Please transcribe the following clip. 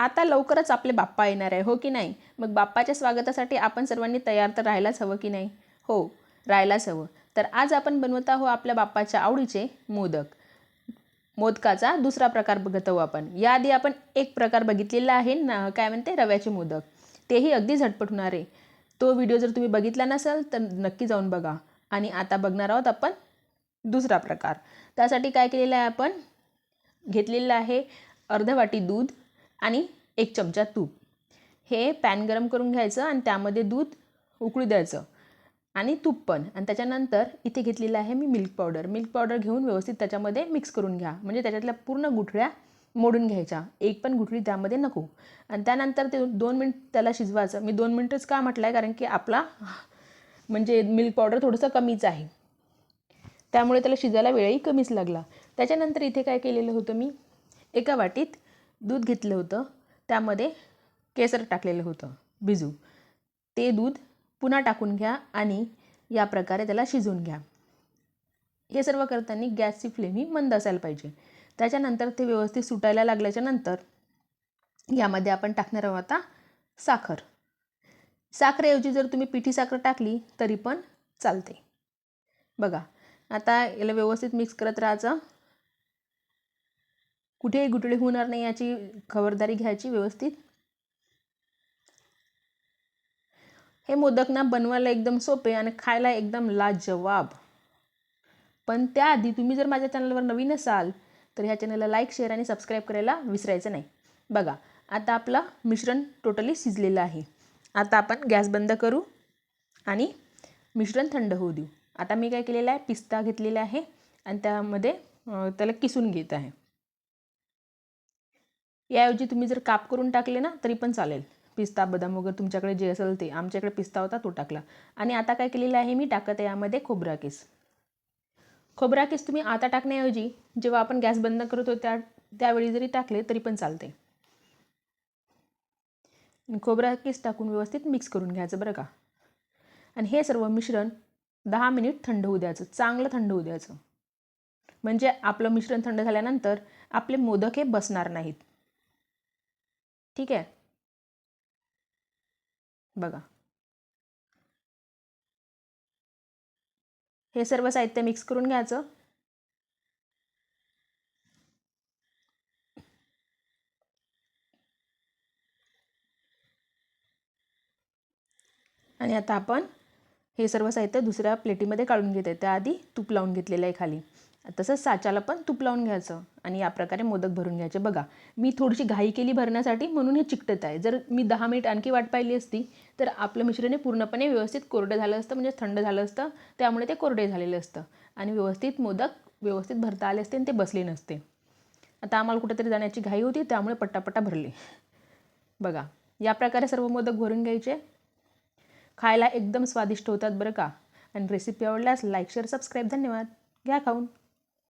आता लवकरच आपले बाप्पा येणार आहे हो की नाही? मग बाप्पाच्या स्वागतासाठी आपण सर्वांनी तयार तर राहायलाच हवं की नाही? हो राहायलाच हवं. तर आज आपण बनवत आहोत आपल्या बाप्पाच्या आवडीचे मोदक. मोदकाचा दुसरा प्रकार बघत आहोत आपण. याआधी आपण एक प्रकार बघितलेला आहे ना काय म्हणते रव्याचे मोदक. तेही अगदी झटपट होणार आहे. तो व्हिडिओ जर तुम्ही बघितला नसेल तर नक्की जाऊन बघा. आणि आता बघणार आहोत आपण दुसरा प्रकार. त्यासाठी काय केलेलं आहे आपण? घेतलेलं आहे अर्धवाटी दूध आणि एक चमचा तूप. हे पॅन गरम करून घ्यायचं आणि त्यामध्ये दूध उकळू द्यायचं. आणि तूप पण. आणि त्याच्यानंतर इथे घेतलेलं आहे मी मिल्क पावडर मिल्क पावडर घेऊन व्यवस्थित त्याच्यामध्ये मिक्स करून घ्या. म्हणजे त्याच्यातल्या पूर्ण गुठळ्या मोडून घ्यायच्या. एक पण गुठळी त्यामध्ये नको. आणि त्यानंतर ते दोन मिनिट त्याला शिजवायचं. मी दोन मिनटंच का म्हटलं आहे कारण की आपला म्हणजे मिल्क पावडर थोडंसं कमीच आहे. त्यामुळे त्याला शिजायला वेळही कमीच लागला. त्याच्यानंतर इथे काय केलेलं होतं मी? एका वाटीत दूध घेतलं होतं. त्यामध्ये केसर टाकलेलं होतं. भिजू ते दूध पुन्हा टाकून घ्या आणि या प्रकारे त्याला शिजवून घ्या. हे सर्व करताना गॅसची फ्लेम ही मंद असायला पाहिजे. त्याच्यानंतर ते व्यवस्थित सुटायला लागल्याच्या नंतर यामध्ये आपण टाकणार आहोत आता साखर. साखरेऐवजी जर तुम्ही पिठी साखर टाकली तरी पण चालते. बघा आता याला व्यवस्थित मिक्स करत राहायचं. कुठेही गुटळी होणार नाही याची खबरदारी घ्यायची व्यवस्थित. हे मोदक ना बनवायला एकदम सोपे आणि खायला एकदम लाजवाब. पण त्याआधी तुम्ही जर माझ्या चॅनलवर नवीन असाल तर ह्या चॅनलला लाईक शेअर आणि सबस्क्राईब करायला विसरायचं नाही. बघा आता आपलं मिश्रण टोटली शिजलेलं आहे. आता आपण गॅस बंद करू आणि मिश्रण थंड होऊ देऊ. आता मी काय केलेलं आहे पिस्ता घेतलेला आहे आणि त्यामध्ये त्याला किसून घेत आहे. याऐवजी तुम्ही जर काप करून टाकले ना तरी पण चालेल. पिस्ता बदाम वगैरे तुमच्याकडे जे असेल ते. आमच्याकडे पिस्ता होता तो टाकला. आणि आता काय केलेलं आहे मी टाकत आहे यामध्ये खोबरा केस. खोबरा केस तुम्ही आता टाकण्याऐवजी जेव्हा आपण गॅस बंद करतो त्या त्यावेळी जरी टाकले तरी पण चालते. खोबरा केस टाकून व्यवस्थित मिक्स करून घ्यायचं बरं का. आणि हे सर्व मिश्रण दहा मिनिट थंड होऊ द्यायचं. चांगलं थंड होऊ द्यायचं. म्हणजे आपलं मिश्रण थंड झाल्यानंतर आपले मोदक हे बसणार नाहीत. ठीक आहे. बघा. हे सर्व साहित्य मिक्स करून घ्यायचं. आणि आता आपण हे सर्व साहित्य दुसऱ्या प्लेटीमध्ये काढून घेते त्याआधी तूप लावून घेतलेलं आहे खाली. तसंच साच्याला पण तूप लावून घ्यायचं आणि या प्रकारे मोदक भरून घ्यायचे. बघा मी थोडीशी घाई केली भरण्यासाठी म्हणून हे चिकटत आहे. जर मी दहा मिनिट आणखी वाट पाहिली असती तर आपलं मिश्रण हे पूर्णपणे व्यवस्थित कोरडं झालं असतं म्हणजे थंड झालं असतं त्यामुळे ते कोरडे झालेलं असतं. आणि व्यवस्थित मोदक व्यवस्थित भरता आले असते आणि ते बसले नसते. आता आम्हाला कुठेतरी जाण्याची घाई होती त्यामुळे पट्टापट्टा भरले. बघा या प्रकारे सर्व मोदक भरून घ्यायचे. खायला एकदम स्वादिष्ट होतात बरं का. आणि रेसिपी आवडल्यास लाईक शेअर सबस्क्राईब धन्यवाद. घ्या खाऊन.